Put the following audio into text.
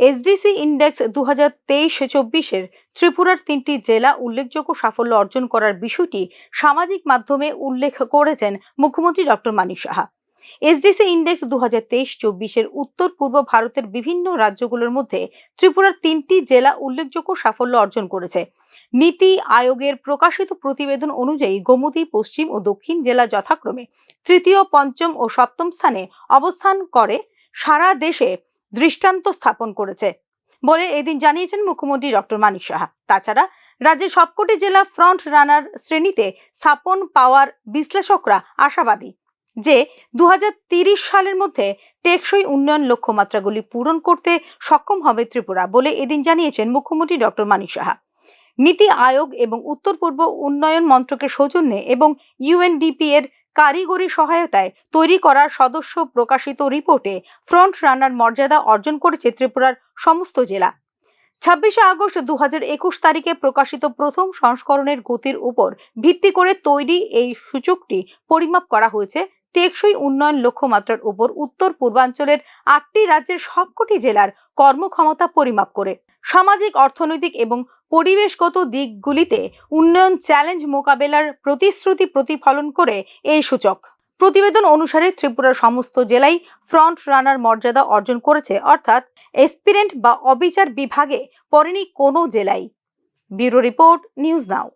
SDC index দু হাজার তেইশ চব্বিশের ত্রিপুরার তিনটি জেলা উল্লেখযোগ্য সাফল্য অর্জন করার বিষয়টি সামাজিক মাধ্যমে উল্লেখ করেছেন মুখ্যমন্ত্রী doctor Manik Saha. SDC index দু হাজার তেইশ চব্বিশের উত্তর পূর্ব ভারতের বিভিন্ন রাজ্যগুলোর মধ্যে ত্রিপুরার তিনটি জেলা উল্লেখযোগ্য সাফল্য অর্জন করেছে। নীতি আয়োগের প্রকাশিত প্রতিবেদন অনুযায়ী গোমতী, পশ্চিম ও দক্ষিণ জেলা যথাক্রমে তৃতীয়, পঞ্চম ও সপ্তম স্থানে অবস্থান করে সারা দেশে দৃষ্টান্ত স্থাপন করেছে বলে এদিন জানিয়েছেন মুখ্যমন্ত্রী ডক্টর মানিক সাহা। তাছাড়া রাজ্যের সবকটি জেলা ফ্রন্ট রানার শ্রেণীতে স্থাপন পাওয়ার বিশ্লেষকরা আশাবাদী যে দু সালের মধ্যে টেকসই উন্নয়ন লক্ষ্যমাত্রাগুলি পূরণ করতে সক্ষম হবে ত্রিপুরা বলে এদিন জানিয়েছেন মুখ্যমন্ত্রী ডক্টর মানিক সাহা। নীতি আয়োগ এবং উত্তর পূর্ব উন্নয়ন মন্ত্রকের সৌজন্যে এবং ইউএনডিপি এর কারিগরি সহায়তায় তৈরি করা সদস্য প্রকাশিত রিপোর্টে ফ্রন্ট রানার মর্যাদা অর্জন করেছে ত্রিপুরার সমস্ত জেলা। ছাব্বিশে আগস্ট দু একুশ তারিখে প্রকাশিত প্রথম সংস্করণের গতির উপর ভিত্তি করে তৈরি এই সূচকটি পরিমাপ করা হয়েছে টেকসই উন্নয়ন লক্ষ্যমাত্রার উপর উত্তর পূর্বাঞ্চলের আটটি রাজ্যের সবকটি জেলার কর্মক্ষমতা পরিমাপ করে। সামাজিক, অর্থনৈতিক এবং পরিবেশগত দিকগুলিতে উন্নয়ন চ্যালেঞ্জ মোকাবেলার প্রতিশ্রুতি প্রতিফলন করে এই সূচক। প্রতিবেদন অনুসারে ত্রিপুরার সমস্ত জেলাই ফ্রন্ট রানার মর্যাদা অর্জন করেছে, অর্থাৎ এসপিরেন্ট বা অবিচার বিভাগে পড়েনি কোনো জেলাই ব্যুরো রিপোর্ট, নিউজ নাও।